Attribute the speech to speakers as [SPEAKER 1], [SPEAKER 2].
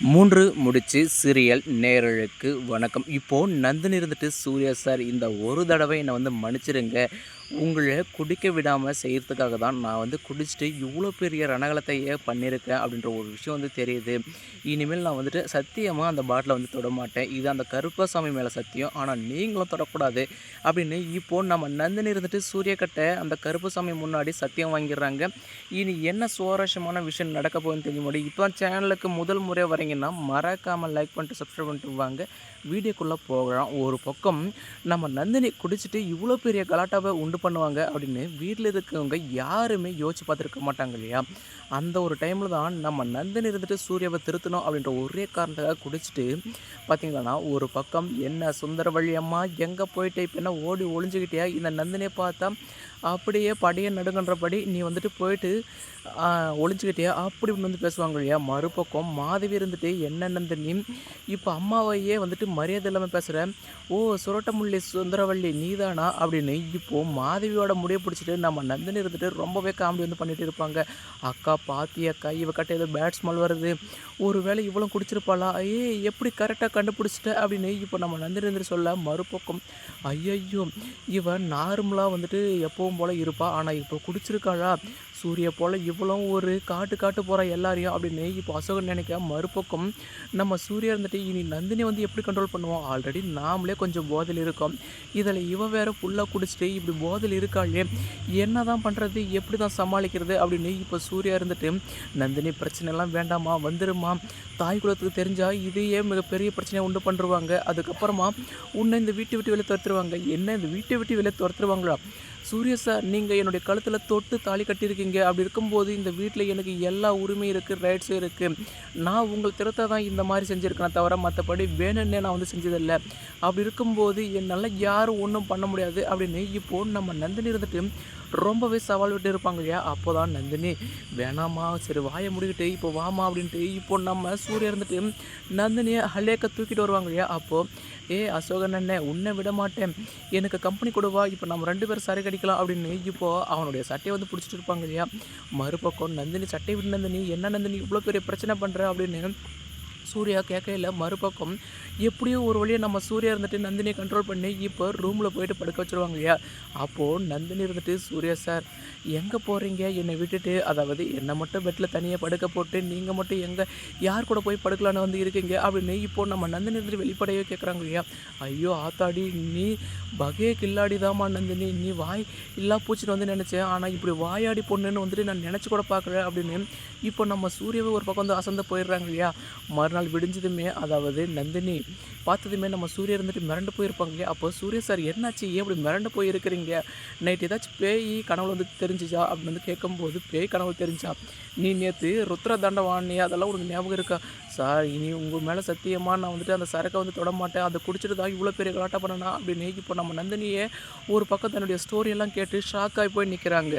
[SPEAKER 1] மூன்று முடிச்சு சீரியல் நேரலுக்கு வணக்கம். இப்போது நந்தினி இருந்துட்டு சூர்யா சார் இந்த ஒரு தடவை என்னை வந்து மன்னிச்சிடுங்க உங்களை குடிக்க விடாமல் செய்கிறதுக்காக தான் நான் வந்து குடிச்சிட்டு இவ்வளோ பெரிய ரணகலத்தையே பண்ணியிருக்கேன் அப்படின்ற ஒரு விஷயம் வந்து தெரியுது. இனிமேல் நான் வந்துட்டு சத்தியமாக அந்த பாட்டிலை வந்து தொட மாட்டேன் இது அந்த கருப்பசாமி மேலே சத்தியம். ஆனால் நீங்களும் தொடக்கூடாது அப்படின்னு இப்போது நம்ம நந்தினி இருந்துட்டு சூரியக்கட்டை அந்த கருப்பசாமி முன்னாடி சத்தியம் வாங்கிடுறாங்க. இனி என்ன சுவாரஸ்யமான விஷயம் நடக்க போகுதுன்னு தெரிஞ்ச முடியும் இப்போ சேனலுக்கு முதல் முறை வரீங்கன்னா மறக்காமல் லைக் பண்ணிட்டு சப்ஸ்கிரைப் பண்ணிட்டு வாங்க. வீடியோக்குள்ளே போகலாம். ஒரு பக்கம் நம்ம நந்தினி குடிச்சிட்டு இவ்வளோ பெரிய கலாட்டாவை உண்டு பண்ணுவாங்க அப்படின்னு வீட்டில் இருக்கவங்க யாருமே யோசிச்சு பார்த்துருக்க மாட்டாங்க இல்லையா? அந்த ஒரு டைமில் தான் நம்ம நந்தினி இருந்துட்டு சூர்யாவை திருத்தணும் அப்படின்ற ஒரே காரணத்துக்காக குடிச்சிட்டு பார்த்திங்கன்னா ஒரு பக்கம் என்ன சுந்தர அம்மா எங்கே போயிட்டு? இப்போ என்ன ஓடி ஒளிஞ்சுக்கிட்டியா இந்த நந்தினியை பார்த்தா அப்படியே படையை நடுங்கன்றபடி நீ வந்துட்டு போயிட்டு ஒளிஞ்சுக்கிட்டியா அப்படி வந்து பேசுவாங்க இல்லையா? மறுபக்கம் மாதவி இருந்துட்டு என்ன நந்தினி? இப்போ அம்மாவையே வந்துட்டு மரியாதை இல்லாமல் பேசுகிறேன் ஓ சுரட்டமுள்ளி சுந்தரவள்ளி நீதானா? அப்படின்னு இப்போது மாதவியோட முடிய பிடிச்சிட்டு நம்ம நந்தினி இருந்துட்டு ரொம்பவே காமெடி வந்து பண்ணிட்டு இருப்பாங்க. அக்கா பாத்தி அக்கா இவ கட்ட ஏதோ பேட் ஸ்மெல் வருது. ஒரு வேளை இவ்வளோ குடிச்சிருப்பாளா? ஏ எப்படி கரெக்டாக கண்டுபிடிச்சிட்ட? அப்படின்னு இப்போ நம்ம நந்தினி இருந்துட்டு சொல்ல மறுபக்கம். ஐயையோ இவன் நார்மலாக வந்துட்டு எப்பவும் போல் இருப்பா. ஆனால் இப்போ குடிச்சிருக்காளா? சூரிய போல் இவ்வளோ ஒரு காட்டு காட்டு போகிற எல்லாரையும் அப்படின்னு இப்போ அசோகன் நினைக்க மறுபக்கம் நம்ம சூர்யா இருந்துட்டு இனி நந்தினி வந்து எப்படி கண்ட்ரோல் பண்ணுவோம் ஆல்ரெடி நாமளே கொஞ்சம் போதையில் இருக்கோம். இதில் இவ வேற ஃபுல்லாக குடிச்சிட்டு இப்படி போதையில் இருக்காளே. என்ன தான் பண்ணுறது எப்படி தான் சமாளிக்கிறது? அப்படின்னு இப்போ சூர்யா இருந்துட்டு நந்தினி பிரச்சனைலாம் வேண்டாமா வந்துருமா தாய் குலத்துக்கு தெரிஞ்சால் இதையே மிகப்பெரிய பிரச்சனையை உண்டு பண்ணுருவாங்க. அதுக்கப்புறமா உன்னை இந்த வீட்டை விட்டு வெளியே துரத்துருவாங்க. என்ன இந்த வீட்டை விட்டு வெளியே துரத்துருவாங்களா? சூரிய சார் நீங்கள் என்னுடைய கழுத்தில் தொட்டு தாலி கட்டியிருக்கீங்க. அப்படி இருக்கும்போது இந்த வீட்டில் எனக்கு எல்லா உரிமையும் இருக்குது ரைட்ஸும் இருக்குது நான் உங்கள் திறத்தை தான் இந்த மாதிரி செஞ்சுருக்கேன் தவிர மற்றபடி வேணும்னே நான் வந்து செஞ்சதில்லை. அப்படி இருக்கும்போது என்னால் யாரும் ஒன்றும் பண்ண முடியாது அப்படின்னு இப்போது நம்ம நந்தினி இருந்துட்டு ரொம்பவே சவால் விட்டு இருப்பாங்க இல்லையா? அப்போ தான் நந்தினி வேணாமா சரி வாயை முடிக்கிட்டு இப்போ வாமா அப்படின்ட்டு இப்போ நம்ம சூரிய இருந்துட்டு நந்தினியை ஹலேக்க தூக்கிட்டு வருவாங்க இல்லையா? அப்போது ஏ அசோகன் அண்ணே உன்னை விட மாட்டேன். எனக்கு கம்பெனி கொடுவா இப்போ நம்ம ரெண்டு பேரும் சரி கடிக்கலாம் அப்படின்னு இப்போது அவனுடைய சட்டையை வந்து பிடிச்சிட்டு இருப்பாங்க இல்லையா? மறுபக்கம் நந்தினி சட்டை விட்டு நந்தினி என்ன நந்தினி இவ்வளோ பெரிய பிரச்சனை பண்ணுற அப்படின்னு சூர்யா கேட்கல மறுபக்கம் எப்படியோ ஒரு வழியாக நம்ம சூர்யா இருந்துட்டு நந்தினியை கண்ட்ரோல் பண்ணி இப்போ ரூமில் போயிட்டு படுக்க வச்சுருவாங்க இல்லையா? அப்போது நந்தினி இருந்துட்டு சூர்யா சார் எங்கே போகிறீங்க என்னை விட்டுட்டு அதாவது என்னை மட்டும் பெட்டில் தனியாக படுக்க போட்டு நீங்கள் மட்டும் எங்கே யார் கூட போய் படுக்கலான்னு வந்து இருக்கீங்க? அப்படின்னு இப்போது நம்ம நந்தினி இருந்துட்டு வெளிப்படையே கேட்குறாங்க இல்லையா? ஐயோ ஆத்தாடி நீ பகே கில்லாடி தாம்மா நந்தினி. நீ வாய் இல்லா பூச்சிட்டு வந்து நினச்சேன் ஆனால் இப்படி வாயாடி பொண்ணுன்னு வந்துட்டு நான் நினச்சி கூட பார்க்குறேன் அப்படின்னு இப்போ நம்ம சூரியவை ஒரு பக்கம் வந்து அசந்து போயிடுறாங்க இல்லையா? மறு நாள் விடிஞ்சதுமே அதாவது நந்தினி பார்த்ததுமே நம்ம சூரிய இருந்துட்டு மிரண்டு போயிருப்பாங்க. இல்லையா அப்போ சூர்யா சார் என்னாச்சு? ஏன் இப்படி மிரண்டு போயிருக்கிறீங்க? நைட் ஏதாச்சும் பேய் கனவுல வந்து தெரிஞ்சிச்சா? அப்படின்னு வந்து கேட்கும்போது பேய் கனவு தெரிஞ்சா? நீ நேற்று ருத்ர தண்டவாணி அதெல்லாம் உனக்கு ஞாபகம் இருக்கா? சார் இனி உங்கள் மேலே சத்தியமாக நான் வந்துட்டு அந்த சரக்கை வந்து தொட மாட்டேன். அதை குடிச்சிட்டு தான் இவ்வளோ பெரிய கலாட்டம் பண்ணனா? அப்படின்னு இப்போ நம்ம நந்தினியே ஒரு பக்கம் தன்னுடைய ஸ்டோரியெல்லாம் கேட்டு ஷாக்காகி போய் நிற்கிறாங்க